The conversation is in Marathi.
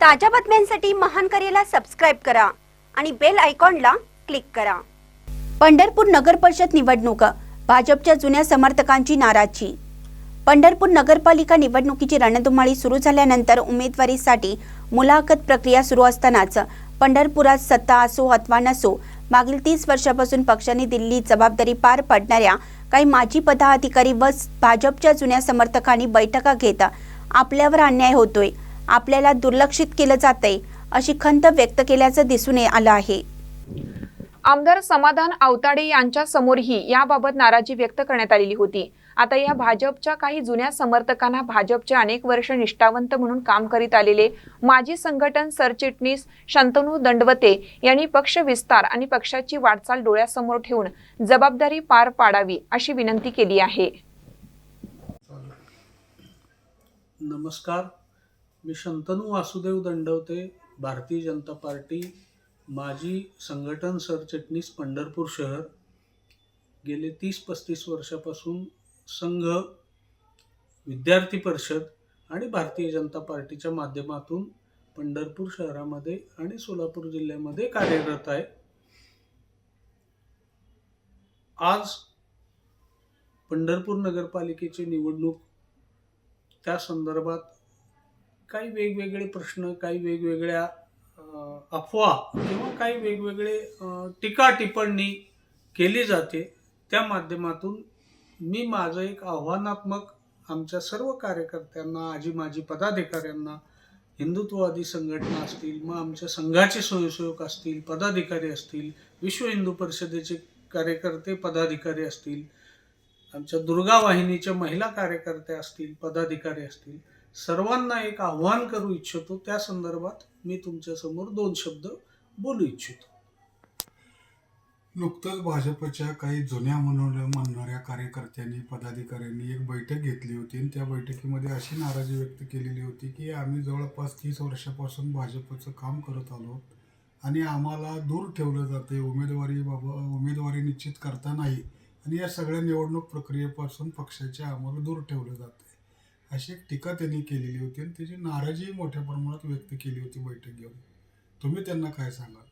ताज्या बातम्यांसाठी महान करेला सबस्क्राईब करा आणि बेल आयकॉनला क्लिक करा. पंढरपूर नगर परिषद निवडणुका भाजपच्या जुन्या समर्थकांची नाराजी. पंढरपूर नगरपालिका निवडणुकीची रणधुमाळी सुरू झाल्यानंतर उमेदवारीसाठी मुलाखत प्रक्रिया सुरू असतानाच पंढरपुरात सत्ता असो अथवा नसो मागील तीस वर्षापासून पक्षाने दिल्ली जबाबदारी पार पाडणाऱ्या काही माजी पदाधिकारी व भाजपच्या जुन्या समर्थकांनी बैठका घेत आपल्यावर अन्याय होतोय. आपल्याला दुर्लक्षित केलं जातंय अशी खंत व्यक्त केल्याचं दिसून आलं आहे. आमदार समाधान आवताडे यांच्या समोरही याबाबत नाराजी व्यक्त करण्यात आलेली होती. आता या भाजपच्या काही जुन्या समर्थकांना भाजपचे अनेक वर्ष निष्ठावंत म्हणून काम करीत आलेले माजी संघटन सरचिटणीस शंतनू दंडवते यांनी पक्ष विस्तार आणि पक्षाची वाटचाल डोळ्यासमोर ठेवून जबाबदारी पार पाडावी अशी विनंती केली आहे. नमस्कार. मी शंतनू वासुदेव दंडवते भारतीय जनता पार्टी माजी संघटन सरचिटणीस पंढरपूर शहर. गेले तीस पस्तीस वर्षापासून संघ विद्यार्थी परिषद आणि भारतीय जनता पार्टीच्या माध्यमातून पंढरपूर शहरामध्ये आणि सोलापूर जिल्ह्यामध्ये कार्यरत आहे. आज पंढरपूर नगरपालिकेची निवडणूक त्या संदर्भात काही वेगवेगळे प्रश्न काही वेगवेगळ्या अफवा किंवा काही वेगवेगळे टीका टिप्पणी केली जाते त्या माध्यमातून मी माझं एक आव्हानात्मक आमच्या सर्व कार्यकर्त्यांना आजी माजी पदाधिकाऱ्यांना हिंदुत्ववादी संघटना असतील मग आमच्या संघाचे स्वयंसेवक असतील पदाधिकारी असतील विश्व हिंदू परिषदेचे कार्यकर्ते पदाधिकारी असतील आमच्या दुर्गा वाहिनीच्या महिला कार्यकर्त्या असतील पदाधिकारी असतील सर्वांना एक आव्हान करू इच्छितो त्या संदर्भात मी तुमच्यासमोर दोन शब्द बोलू इच्छितो. नुकतंच भाजपच्या काही जुन्या म्हणून म्हणणाऱ्या कार्यकर्त्यांनी पदाधिकाऱ्यांनी एक बैठक घेतली होती आणि त्या बैठकीमध्ये अशी नाराजी व्यक्त केलेली होती की आम्ही जवळपास तीस वर्षापासून भाजपचं काम करत आलो आणि आम्हाला दूर ठेवलं जाते उमेदवारी बाबा उमेदवारी निश्चित करता नाही आणि या सगळ्या निवडणूक प्रक्रियेपासून पक्षाच्या आम्हाला दूर ठेवलं जाते. अशी एक टीका त्यांनी केलेली होती आणि त्याची नाराजी मोठ्या प्रमाणात व्यक्त केली होती बैठक घेऊन. तुम्ही त्यांना काय सांगाल?